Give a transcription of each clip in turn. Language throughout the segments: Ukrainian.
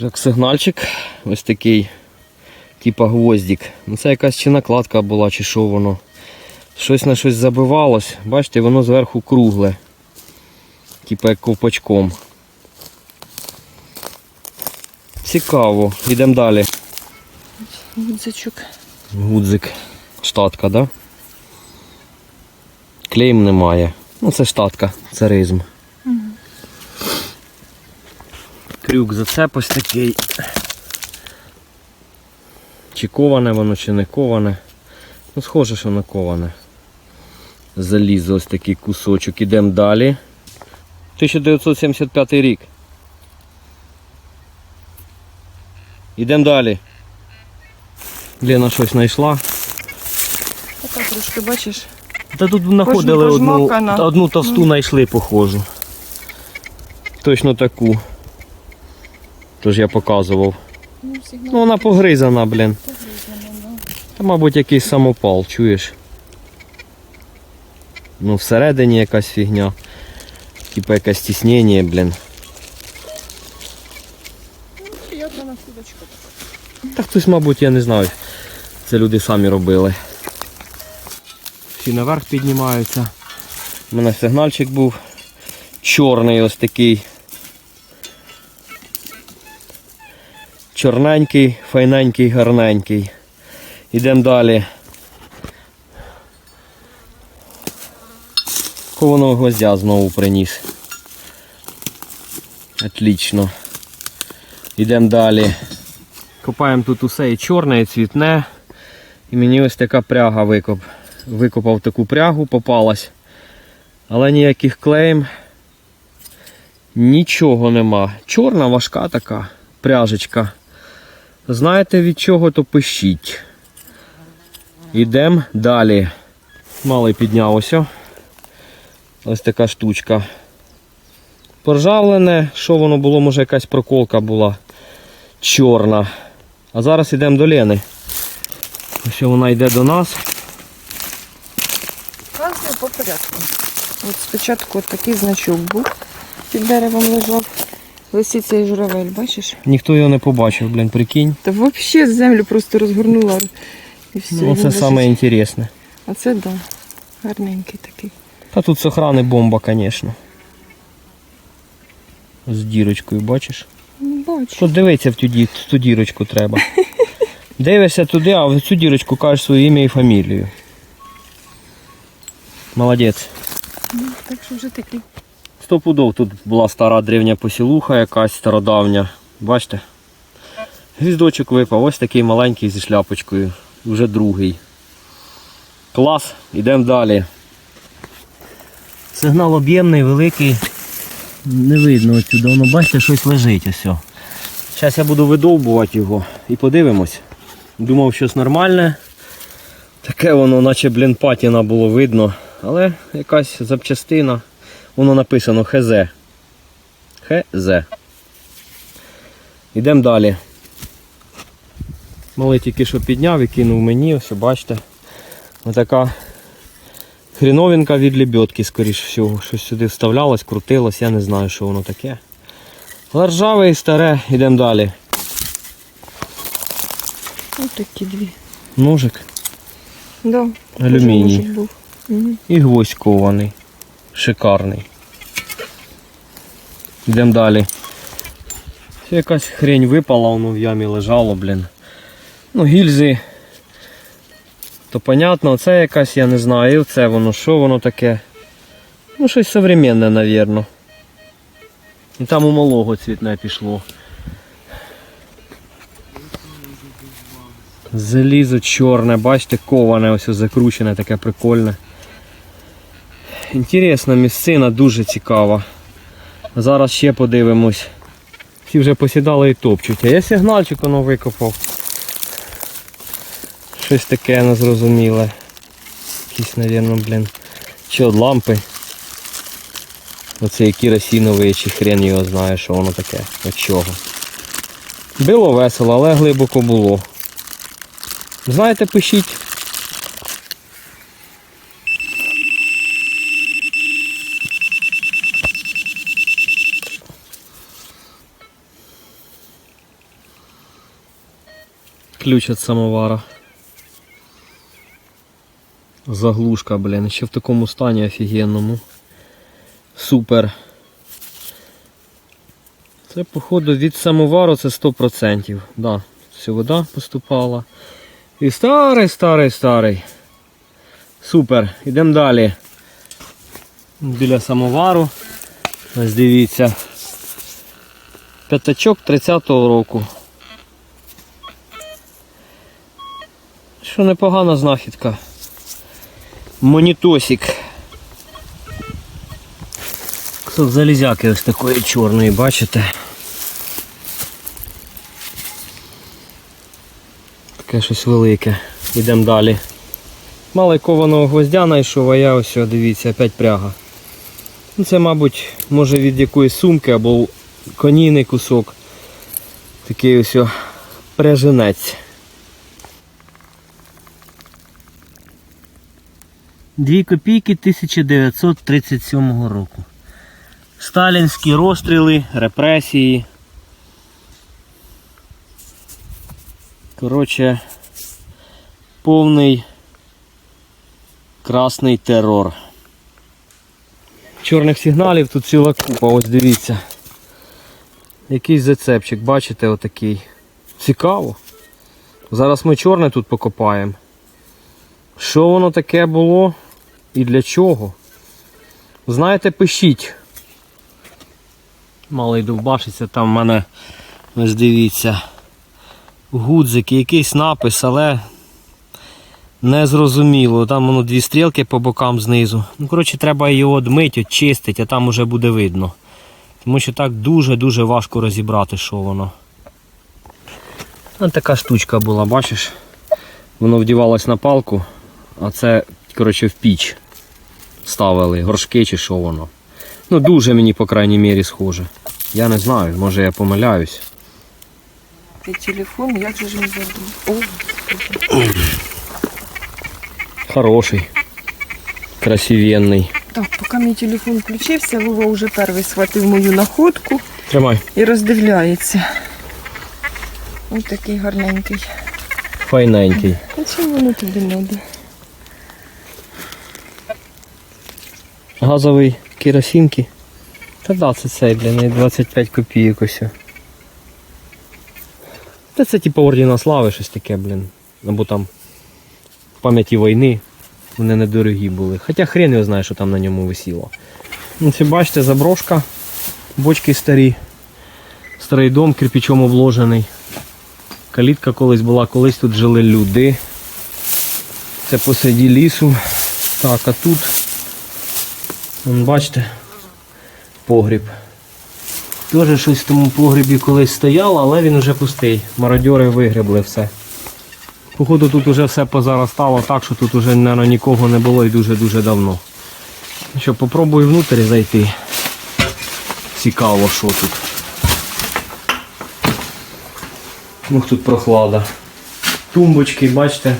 Так, сигнальчик ось такий, типа гвоздик. Ну це якась чи накладка була, чи що воно. Щось на щось забивалось. Бачите, воно зверху кругле. Типа як ковпачком. Цікаво. Йдемо далі. Гудзичок. Гудзик. Штатка, да? Клейм немає. Ну це штатка, це Крюк зацеп ось такий. Чи коване воно, чи не коване. Ну, схоже, що не коване. Залізо ось такий кусочок. Ідемо далі. 1975 рік. Ідемо далі. Лена щось знайшла. Така трошки, бачиш. Та тут знаходили одну, одну товсту знайшли, похожу. Точно таку. Тож я показував. Ну, сигнал Ну вона погризана, блін. погризана, да. Та, мабуть, якийсь самопал, чуєш? Ну, всередині якась фігня. Типа якесь тіснення, блін. Ну, приємна находочка. Та хтось, мабуть, я не знаю. Це люди самі робили. Всі наверх піднімаються. У мене сигнальчик був чорний ось такий. Чорненький, файненький, гарненький. Ідемо далі. Кованого гвоздя знову приніс. Отлично. Ідемо далі. Копаємо тут усе і чорне, і цвітне. І мені ось така пряга викоп. Викопав таку прягу, попалась. Але ніяких клейм. Нічого нема. Чорна, важка така пряжечка. Знаєте від чого, то пишіть. Ідемо далі. Малий піднявся. Ось така штучка. Поржавлене, що воно було, може якась проколка була чорна. А зараз йдемо до Лени. Ось вона йде до нас. Показую по порядку. От спочатку такий значок був. Під деревом лежав. Лисиця і журавель, бачиш? Ніхто його не побачив, блін, прикинь. Та взагалі землю просто розгорнула. І все. Ну, це саме інтересне. А це да. Гарненький такий. Та тут з охрани бомба, звісно. З дірочкою, бачиш? Ну, Бачу. Тут дивиться в ту, ді- в ту дірочку треба. Дивишся туди, а в цю дірочку кажеш своє ім'я і фамілію. Молодець. Ну, так що вже такий. Сто пудов тут була стара древня посілуха якась стародавня. Бачите? Гвіздочок випав, ось такий маленький зі шляпочкою. Вже другий. Клас, йдемо далі. Сигнал об'ємний, великий. Не видно отсюди, воно бачите, щось лежить ось. Зараз я буду видовбувати його і подивимось. Думав, щось нормальне. Таке воно, наче блін, патіна було видно. Але якась запчастина. Воно написано ХЗ. ХЗ. Йдемо далі. Малий тільки що підняв і кинув мені, ось бачите. Отака хріновинка від лебедки, скоріш всього. Щось сюди вставлялось, крутилось, я не знаю, що воно таке. Але ржаве і старе, йдемо далі. Ось такі дві. Ножик Да. Алюміній. Угу. і гвоздь кований. Шикарний. Йдемо далі. Якась хрень випала, воно в ямі лежало, блін. Ну, гільзи. То понятно, це якась, я не знаю, це воно, що воно таке. Ну, щось современне, навірно. І там у малого цвітне пішло. Залізо чорне, бачите, коване, ось закручене, таке прикольне. Інтересна місцина, дуже цікава. Зараз ще подивимось. Всі вже посідали і топчуть. А я сигнальчик воно викопав. Щось таке незрозуміле. Якісь, мабуть, блін. Чи от лампи. Оце керосиновий, чи хрен його знає, що воно таке. От чого. Було весело, але глибоко було. Знаєте, пишіть. Ключ від самовара. Заглушка, блін, ще в такому стані офігенному. Супер. Це, походу, від самовару це 100%. Да, все вода поступала. І старий, старий, старий. Супер. Йдемо далі. Біля самовару. Ось дивіться. П'ятачок 30-го року. Що непогана знахідка. Монітосик. Кусок залізяки ось такої чорної, бачите? Таке щось велике. Йдемо далі. Мало кованого гвоздя знайшов, а я ось, дивіться, опять пряга. Ну, Це, мабуть, може від якоїсь сумки або конійний кусок. Такий ось пряженець. Дві копійки 1937 року. Сталінські розстріли, репресії. Коротше, повний красний терор. Чорних сигналів тут ціла купа, ось дивіться. Якийсь зацепчик, бачите, отакий. Цікаво. Зараз ми чорне тут покопаємо. Що воно таке було і для чого? Знаєте, пишіть. Малий довбашиться, там в мене, ось дивіться, гудзики, якийсь напис, але не зрозуміло. Там воно дві стрілки по бокам знизу. Ну, коротше, треба його дмити, очистити, а там уже буде видно. Тому що так дуже-дуже важко розібрати, що воно. Ось така штучка була, бачиш? Воно вдівалось на палку, а це, коротше, в піч ставили, горшки чи що воно. Ну, дуже мені, по крайній мірі, схоже. Я не знаю, може я помиляюсь. Це телефон, як же ж він забув? О, Хороший. Красивенний. так, поки мій телефон включився, Вова вже перший схватив мою находку Тримай. і роздивляється. Ось такий гарненький. Файненький. А чому воно тобі треба? Газовий керосинки. Та да, це цей, блін, і 25 копійок ось. Та це типу ордена слави, щось таке, блін. Або там в пам'яті війни вони недорогі були. Хоча хрен його знає, що там на ньому висіло. Ну, це бачите, заброшка, бочки старі, старий дом кирпичом обложений. Калітка колись була, колись тут жили люди. Це посереді лісу. Так, а тут Вон, бачите, погріб. Теж щось в тому погрібі колись стояло, але він вже пустий. Мародьори вигребли все. Походу тут вже все позаростало так, що тут вже, мабуть, нікого не було і дуже-дуже давно. Що, попробую внутрі зайти. Цікаво, що тут. Ну, тут прохлада. Тумбочки, бачите,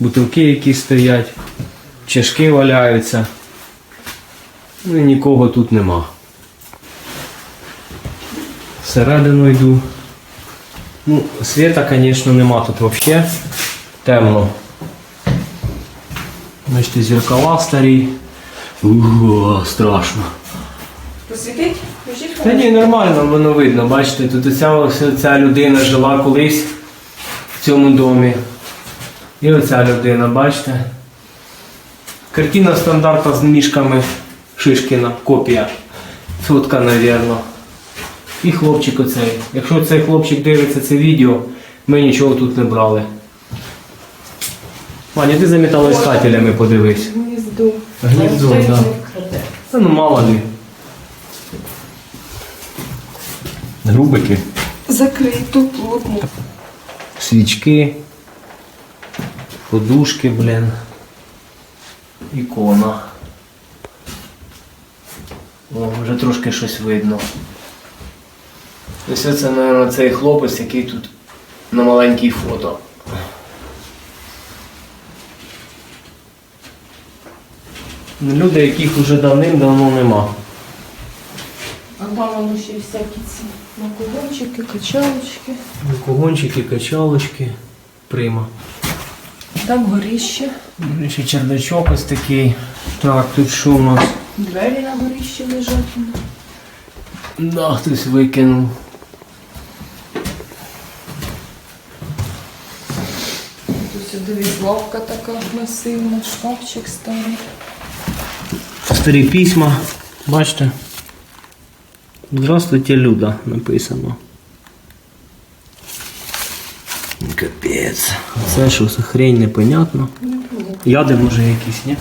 бутилки якісь стоять, чашки валяються. Ну і нікого тут нема. Всередину йду. Ну, світа, звісно, нема тут взагалі. Темно. Бачите, зеркала старі. Ого, страшно. Посвітить? Та ні, нормально, воно видно. Бачите, тут оця, ця людина жила колись в цьому домі. І оця людина, бачите? Картина стандарта з мішками Шишкіна, копія. Фотка, напевно. І хлопчик оцей. Якщо цей хлопчик дивиться це відео, ми нічого тут не брали. Ваня, ти за металоіскателями подивись. Гніздо. Гніздо, так. Да. Та ну мало ли. Грубики. Закрито, плотно. свічки, подушки, блін, ікона. О, вже трошки щось видно. Ось це, мабуть, цей хлопець, який тут на маленькій фото. Люди, яких вже давним-давно нема. А там воно ще всякі ці макогончики, качалочки. Когончики, качалочки. Прима. Там горіще. Ще чердачок ось такий. Так, тут що у нас? Двері на горіще лежать. Да, хтось викинув. Тут дивись, лавка така масивна, шкафчик старий. Старі письма. Бачите? Здравствуйте, Люда, написано. Капець. Це що за хрень непонятно. Яди може якісь, ні?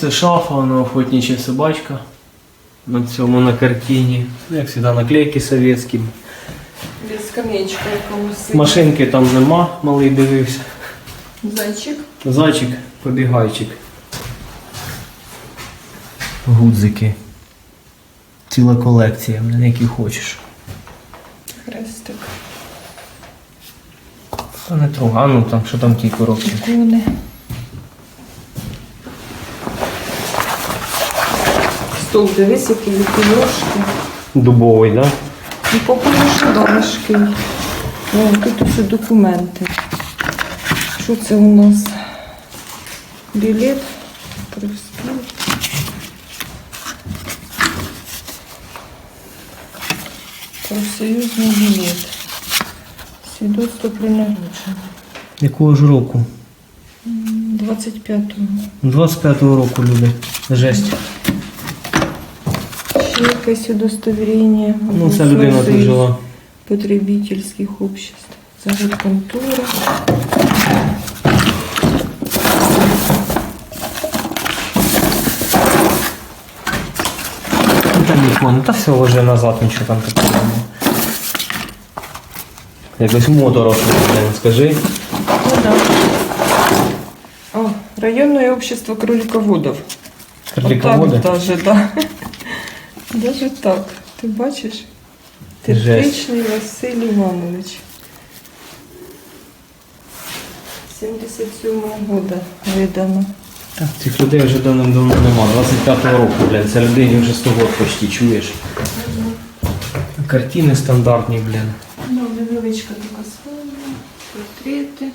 Це шафа, вона охотнича собачка. На цьому на картині. Як завжди, наклейки совєтські. Без скам'ячка яка масивна. Машинки там нема, малий дивився. Зайчик. Зайчик, побігайчик. Гудзики. Ціла колекція, блін, які хочеш. Хрестик. Та не трогай, ну там, що там в тій коробці? Ікони. Стол, дивись, які віконошки. Дубовий, так? Да? І похоже, що. О, тут усе документи. Що це у нас? Білет. Профспіл. Профсоюзний білет. Свідоцтво про народження. Якого ж року? 25-го. 25-го року, люди. Жесть. Ще якесь удостовірення. Ну, ця людина тут Союз жила. потребительских обществ. Заградконтора. Ну, Там телефон, та все вже назад, нічого там такого немає. Якось моторошно, блін, скажи. Ну да. О, районное общество кролиководов. Карліководи. Вот так даже, да. Даже так. Ти бачиш? Тепличний Василь Іванович. 77-го года видано. Так, цих людей вже давним-давно нема. 25-го року, блін, це людині вже 100 років почти, чуєш? Картини стандартні, блін. Ну, невеличка така схема, портрети.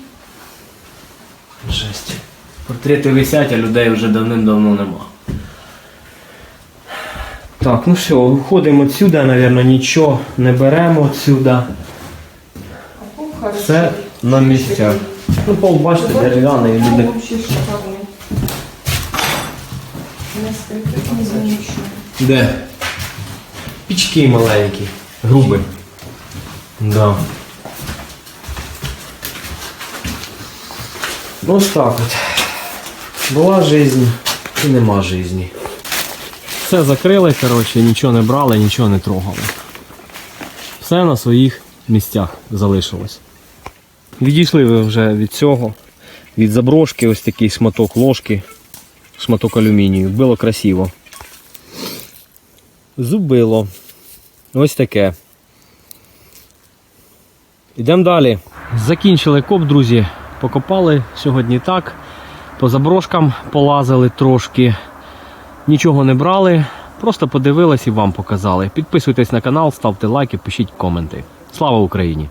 Жесть. Портрети висять, а людей вже давним-давно нема. Так, ну все, виходимо відсюди, мабуть, нічого не беремо відсюди. А. Все на місцях. Ну, пол, бачите, дерев'яний, люди. Де? Пічки маленькі, грубі. Да. Ну, Ось так от. Була жизнь і нема жизни. Все закрили, коротше, нічого не брали, нічого не трогали. Все на своїх місцях залишилось. Відійшли ви вже від цього. Від заброшки ось такий шматок ложки, шматок алюмінію. Було красиво. Зубило. Ось таке. Йдемо далі. Закінчили коп, друзі. Покопали сьогодні так. По заброшкам полазили трошки. Нічого не брали. Просто подивились і вам показали. Підписуйтесь на канал, ставте лайки, пишіть коменти. Слава Україні!